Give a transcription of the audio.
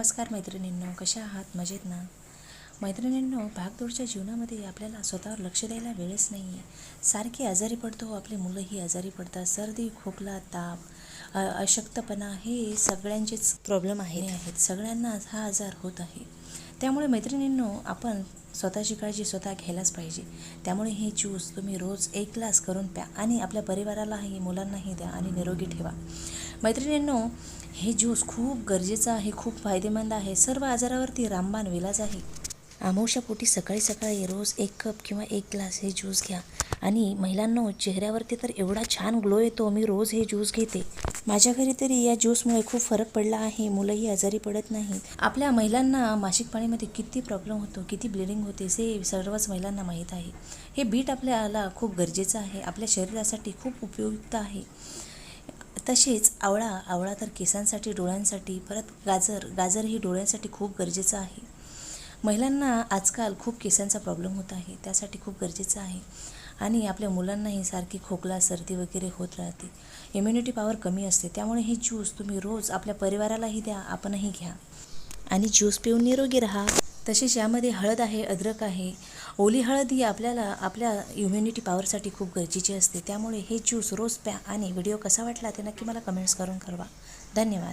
नमस्कार मैत्रिणींनो कशा आहात? मजेत ना? मैत्रिणींनो भागदौडच्या जीवनामध्ये आपल्याला स्वतःवर लक्ष द्यायला वेळच नाही आहे सारखी आजारी पडतो आपली मुलंही आजारी पडतात. सर्दी खोकला ताप अशक्तपणा हे सगळ्यांचेच प्रॉब्लेम आहे आहेत. सगळ्यांना हा आजार होत आहे. त्यामुळे मैत्रिणींनो आपण स्वतःची काळजी स्वतः घ्यायलाच पाहिजे. त्यामुळे हे ज्यूस तुम्ही रोज एक ग्लास करून प्या आणि आपल्या परिवारालाही मुलांनाही द्या आणि निरोगी ठेवा. मैत्रिणींनो हे ज्यूस खूप गरजेचं आहे खूप फायदेमंद आहे. सर्व आजारावरती रामबाण विलाज आहे. आमोशापोटी सकाळी सकाळी रोज एक कप किंवा एक ग्लास हे ज्यूस घ्या. आणि महिलांनो चेहऱ्यावरती तर एवढा छान ग्लो येतो मी रोज हे ज्यूस घेते. माझ्या घरी तरी या ज्यूसमुळे खूप फरक पडला आहे मुलंही आजारी पडत नाहीत. आपल्या महिलांना मासिक पाळीमध्ये किती प्रॉब्लेम होतो किती ब्लिडिंग होते हे सर्वच महिलांना माहीत आहे. हे बीट आपल्याला खूप गरजेचं आहे आपल्या शरीरासाठी खूप उपयुक्त आहे. तसेच आवळा आवळा तर केसांसाठी डोळ्यांसाठी परत गाजर गाजर ही डोळ्यांसाठी खूप गरजेचं आहे. महिलांना आजकाल खूप केसांचा प्रॉब्लेम होत आहे त्यासाठी खूप गरजेचं आहे. आणि आपल्या मुलांनाही सारखी खोकला सर्दी वगैरे होत राहते. इम्युनिटी पॉवर कमी असते त्यामुळे हे ज्यूस तुम्ही रोज आपल्या परिवारालाही द्या आपणही घ्या. आणि ज्यूस पिऊन निरोगी राहा. तसेच यामध्ये हळद आहे अद्रक आहे. ओली हळद ही आपल्याला आपल्या इम्युनिटी पॉवरसाठी खूप गरजेची असते. त्यामुळे हे ज्यूस रोज प्या. आणि व्हिडिओ कसा वाटला ते नक्की मला कमेंट्स करून कळवा. धन्यवाद.